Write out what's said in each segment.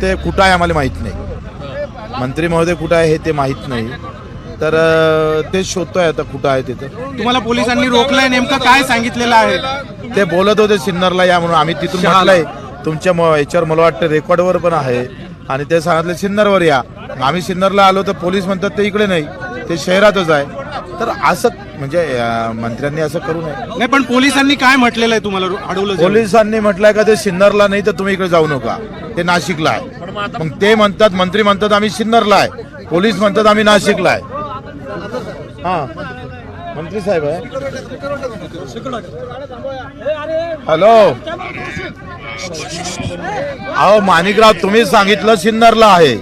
ते कुठं आहे आम्हाला माहीत नाही. मंत्री महोदय कुठं आहे हे ते माहीत नाही. तर ते शोधतोय आता कुठं आहे तिथं तुम्हाला पोलिसांनी रोखलंय नेमकं काय सांगितलेलं आहे? ते बोलत होते सिन्नरला या म्हणून आम्ही तिथून म्हटलंय तुमच्या याच्यावर मला वाटतं रेकॉर्डवर पण आहे. आणि ते सांगितलं सिन्नरवर या. आम्ही सिन्नरला आलो तर पोलीस म्हणतात ते इकडे नाही ते शहरातच आहे. तर असं म्हणजे मंत्र्यांनी असं करू नये. नाही पण पोलिसांनी काय म्हटलेलं आहे तुम्हाला? अडवलं? पोलिसांनी म्हटलंय का ते सिन्नरला नाही तर तुम्ही इकडे जाऊ नका. ते नाशिकला आहे. मग ते म्हणतात मंत्री म्हणतात आम्ही सिन्नरला आहे. पोलीस म्हणतात आम्ही नाशिकला आहे. हा. मंत्री साहेब आहे. हॅलो. अहो माणिकराव तुम्ही सांगितलं सिन्नरला आहे.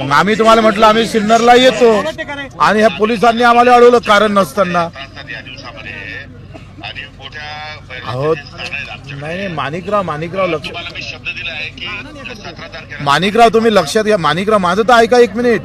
मग आम्ही तुम्हाला म्हटलं आम्ही सिन्नरला येतो. आणि ह्या पोलिसांनी आम्हाला अडवलं कारण नसताना. अहो नाही माणिकराव माणिकराव लक्ष माणिकराव तुम्ही लक्षात घ्या. माणिकराव माझं तर ऐका एक मिनिट.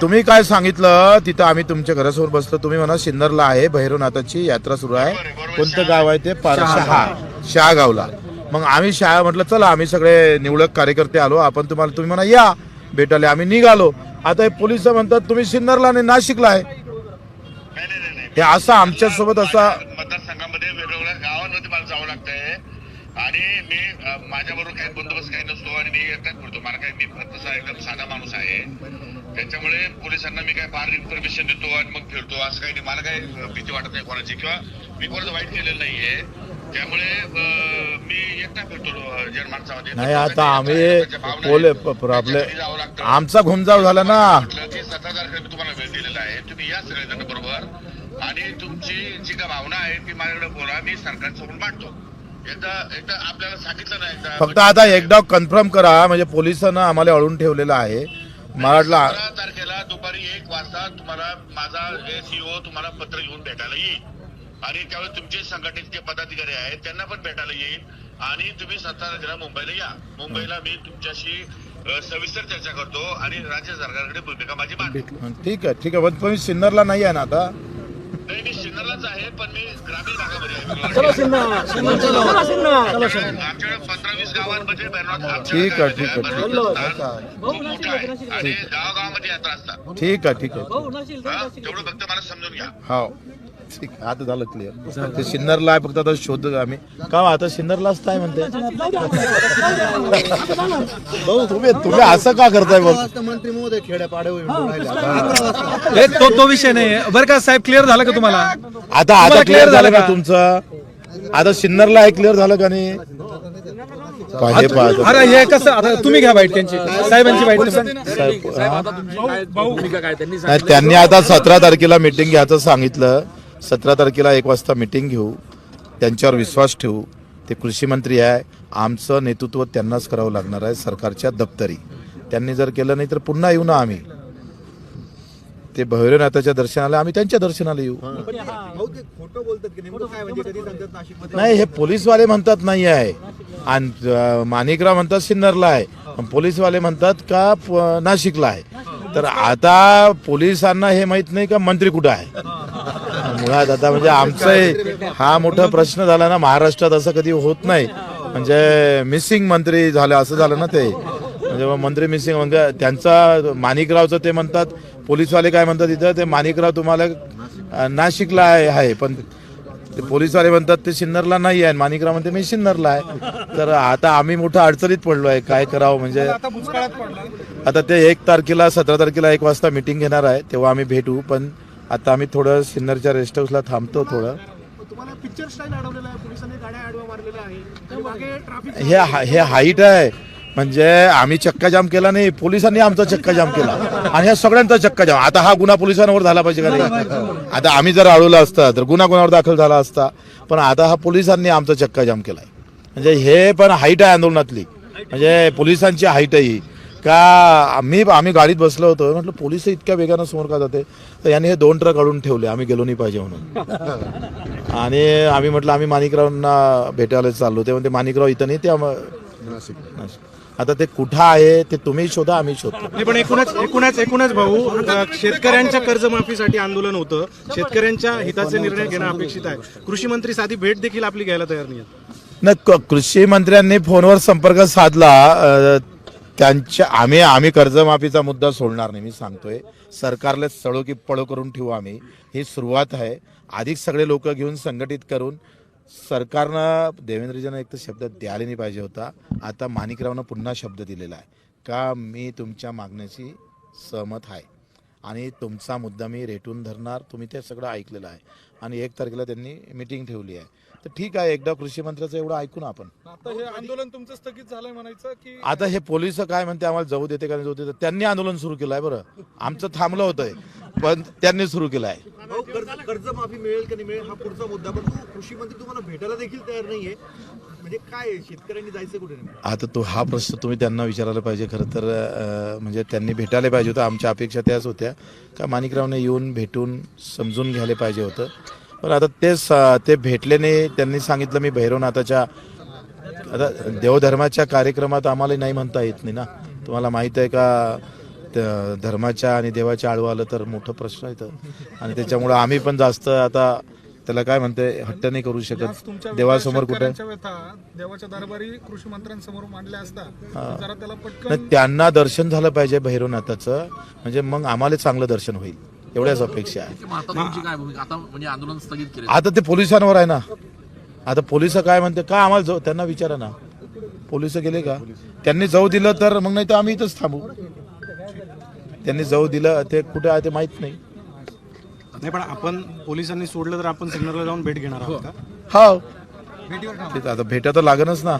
तुम्ही काय सांगितलं? तिथं आम्ही तुमच्या घरासमोर बसलो तुम्ही म्हणा सिन्नरला आहे भैरवनाथाची यात्रा सुरू आहे. कोणतं गाव आहे ते? पार शहा शहागावला. मग आम्ही शहा म्हटलं चला आम्ही सगळे निवडक कार्यकर्ते आलो. आपण तुम्हाला तुम्ही म्हणा या. भेटायला. आम्ही निघालो. आता हे पोलीस म्हणतात तुम्ही सिन्नरला आणि नाशिकला आहे. नाही नाही नाही नाही. हे असं आमच्यासोबत असा मतदारसंघामध्ये वेगवेगळ्या गावांमध्ये मला जावं लागतंय. आणि मी माझ्याबरोबर काही बंदोबस्त काही नसतो आणि मी एकटाच फिरतो. मला काही मी फक्त एकदम साधा माणूस आहे. त्याच्यामुळे पोलिसांना मी काय फार इन्फॉर्मेशन देतो आणि मग फिरतो. असं काही नाही. मला काही भीती वाटत नाही कोणाची. किंवा मी कोणाचं वाईट केलेलं नाहीये. त्यामुळे मी नाही आता आम्ही. प्रॉब्लेम जावं लागतं. आमचा घुमजाव झाला ना. म्हटलं की सतरा तारखेला मी तुम्हाला वेळ दिलेला आहे. तुम्ही या सगळेजण बरोबर. आणि तुमची जी काय भावना आहे ती माझ्याकडे बोला. मी सरकारसमोर मांडतो आपल्याला सांगितलं फक्त आता एकदा कन्फर्म करा. म्हणजे पोलिसांना आम्हाला अडवून ठेवलेलं आहे. मला सतरा तारखेला दुपारी एक वाजता तुम्हाला माझा सीओ तुम्हाला पत्र घेऊन भेटायला येईल. आणि त्यावेळेस तुमचे संघटनेचे पदाधिकारी आहेत त्यांना पण भेटायला येईल. आणि तुम्ही सतरा तारखेला मुंबईला या. मुंबईला मी तुमच्याशी सविस्तर चर्चा करतो आणि राज्य सरकारकडे भूमिका माझी मांडतो. ठीक आहे ठीक आहे. पण तुम्ही सिन्नरला नाही आहे ना आता? नाही मी सिन्नरलाच आहे पण मी ग्रामीण भागामध्ये आहे. आमच्याकडे पंधरा वीस गावांमध्ये ठीक आहे, ठीक आहे, आणि गावागावामध्ये यात्रा असतात. ठीक आहे ठीक आहे. हा? तेवढं फक्त मला समजून घ्या. हो. ठीक आहे आता झालं क्लिअर ते सिन्नरला आहे फक्त आता शोध आम्ही. का हो, आता सिन्नरलाच काय म्हणते? भाऊ, तुम्ही तुम्ही असं का करताय बघ मंत्री महोदय खेड्यापाडे हे तो तो विषय नाही. बरं का साहेब क्लिअर झालं का तुम्हाला? आता आता क्लिअर झालं का तुमचं? आता सिन्नरला आहे क्लिअर झालं का नाही? हे अरे हे कसं आता तुम्ही घ्या बाईट त्यांची. साहेबांची बाईट. साहेब? नाही, त्यांनी आता सतरा तारखेला मिटिंग घ्यायचं सांगितलं. सतरा तारखेला एक वाजता मिटिंग घेऊ. त्यांच्यावर विश्वास ठेवू. ते कृषी मंत्री आहे. आमचं नेतृत्व त्यांनाच करावं लागणार आहे सरकारच्या दप्तरी. त्यांनी जर केलं नाही तर पुन्हा येऊ ना आम्ही. ते भैरवनाथाच्या दर्शनाला आम्ही त्यांच्या दर्शनाला येऊ. खोटं बोलतात की नेमकं काय म्हणजे कधी सांगतात नाशिक नाही हे पोलीसवाले म्हणतात नाही आहे. आणि माणिकराव म्हणतात सिन्नरला आहे. पण पोलीसवाले म्हणतात का नाशिकला आहे. तर आता पोलिसांना हे माहीत नाही का मंत्री कुठं आहे? मुळात आता म्हणजे आमचं हे- मोठा प्रश्न झाला ना महाराष्ट्रात असं कधी होत नाही. म्हणजे मिसिंग मंत्री झालं असं झालं ना ते. म्हणजे मंत्री मिसिंग म्हणजे त्यांचा माणिकरावचं ते म्हणतात पोलीसवाले काय म्हणतात तिथं ते माणिकराव तुम्हाला नाशिकला आहे आहे पण ते पोलीसवाले म्हणतात ते सिन्नरला नाही आहे. माणिकराव म्हणते मी सिन्नरला आहे. तर आता आम्ही मोठ्या अडचणीत पडलो आहे काय करावं म्हणजे आता ते एक तारखेला सतरा तारखेला एक वाजता मिटिंग घेणार आहे तेव्हा आम्ही भेटू पण आता आम्ही थोडं सिन्नरच्या रेस्ट हाऊसला थांबतो थोडं. तुम्हाला पिक्चर स्टाईल अडवलेला आहे. पोलिसांनी गाड्या आडवा मारलेल्या आहे. त्या मागे ट्रॅफिक हे हा- हे हाईट आहे. म्हणजे आम्ही चक्का जाम केला नाही पोलिसांनी आमचा चक्का जाम केला. आणि ह्या सगळ्यांचा चक्का जाम. आता हा गुन्हा पोलिसांवर झाला पाहिजे का नाही? आता आम्ही जर अडवला असता तर गुन्हा गुन्ह्यावर दाखल झाला असता? पण आता हा पोलिसांनी आमचा चक्का जाम केलाय. म्हणजे हे पण हाईट आहे आंदोलनातली. म्हणजे पोलिसांची हाईट आहे ही. का आम्ही आम्ही गाडीत बसलो होतो. म्हटलं पोलीस इतक्या वेगानं समोर का जाते? तर यांनी हे दोन ट्रक अडून ठेवले. आम्ही गेलो नाही पाहिजे म्हणून. आणि आम्ही म्हटलं आम्ही माणिकरावांना भेटायला चाललो. ते म्हणते माणिकराव इथं नाही ते आम- नाशिक. आता ते कुठं आहे ते तुम्ही शोधा आम्ही शोधतो. पण एकूणच एकूणच एकूणच भाऊ शेतकऱ्यांच्या कर्जमाफीसाठी आंदोलन होतं. शेतकऱ्यांच्या हिताचे निर्णय घेणं अपेक्षित आहे. कृषी मंत्री साधी भेट देखील आपली घ्यायला तयार नाही. न कृषी मंत्र्यांनी फोनवर संपर्क साधला. त्यांच्या आम्ही आम्ही कर्जमाफीचा मुद्दा सोडणार नाही मी सांगतोय. सरकारला सळो की पळो करून ठेवू आम्ही. ही सुरुवात आहे. अधिक सगळे लोक घेऊन संघटित करून सरकारनं देवेंद्रजीनं एक तर शब्द द्यायला नाही पाहिजे होता. आता माणिकरावनं पुन्हा शब्द दिलेला आहे. का मी तुमच्या मागण्याशी सहमत आहे? आणि तुमचा मुद्दा मी रेटून धरणार तुम्ही ते सगळं ऐकलेलं आहे. आणि एक तारखेला त्यांनी मिटिंग ठेवली आहे. तर ठीक आहे एकदा कृषी मंत्र्याचं एवढं ऐकू ना आपण. आता हे आंदोलन तुमचं स्थगित झालंय म्हणायचं की आता हे पोलीस काय म्हणते आम्हाला जाऊ देते का नाही जाऊ देते? त्यांनी आंदोलन सुरू केलं आहे बरं. आमचं थांबलं होतंय. पण त्यांनी सुरू केलं आहे. कर्जमाफी मिळेल का नाही मिळेल हा पुढचा मुद्दा पण कृषी मंत्री तुम्हाला भेटायला देखील तयार नाहीये. म्हणजे काय? शेतकऱ्यांनी जायचं कुठे आता तो हा प्रश्न तुम्ही त्यांना विचारायला पाहिजे. खरं तर म्हणजे त्यांनी भेटायला पाहिजे होतं. आमच्या अपेक्षा त्याच होत्या. का माणिकरावने येऊन भेटून समजून घ्यायला पाहिजे होतं. पण आता ते स- ते भेटले नाही त्यांनी सांगितलं मी भैरवनाथाच्या आता देवधर्माच्या कार्यक्रमात आम्हाला नाही म्हणता येत नाही ना. तुम्हाला माहीत आहे का त्या धर्माच्या आणि देवाच्या आळवं आलं तर मोठं प्रश्न येतं आणि त्याच्यामुळं आम्ही पण जास्त आता त्याला काय म्हणते हट्ट नाही करू शकत. देवासमोर कुठे? देवाच्या दरबारी कृषी मंत्र्यांसमोर मांडल्या असता त्यांना दर्शन झालं पाहिजे भैरवनाथाचं. म्हणजे मग आम्हाला चांगलं दर्शन होईल. एवढ्याच अपेक्षा आहे. मग आता तुमची काय भूमिका? आता म्हणजे आंदोलन स्थगित केले आता ते पोलिसांवर आहे ना. आता पोलीस काय म्हणते का आम्हाला जाऊ त्यांना विचारा ना. पोलीस गेले का? त्यांनी जाऊ दिलं तर मग नाही तर आम्ही इथंच थांबू. त्यांनी जाऊ दिलं ते कुठे आहे ते माहीत नाही. नाही पण आपण पोलिसांनी सोडलं तर आपण सिग्नलला जाऊन भेट घेणार आहोत का? हा. तेच आता भेटा तर लागणच ना.